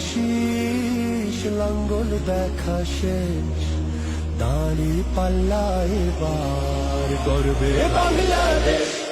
শীষ লাঙ্গল দেখা শেষ। দাঁড়ি পাল্লা বার গর্বে। বাংলাদেশ।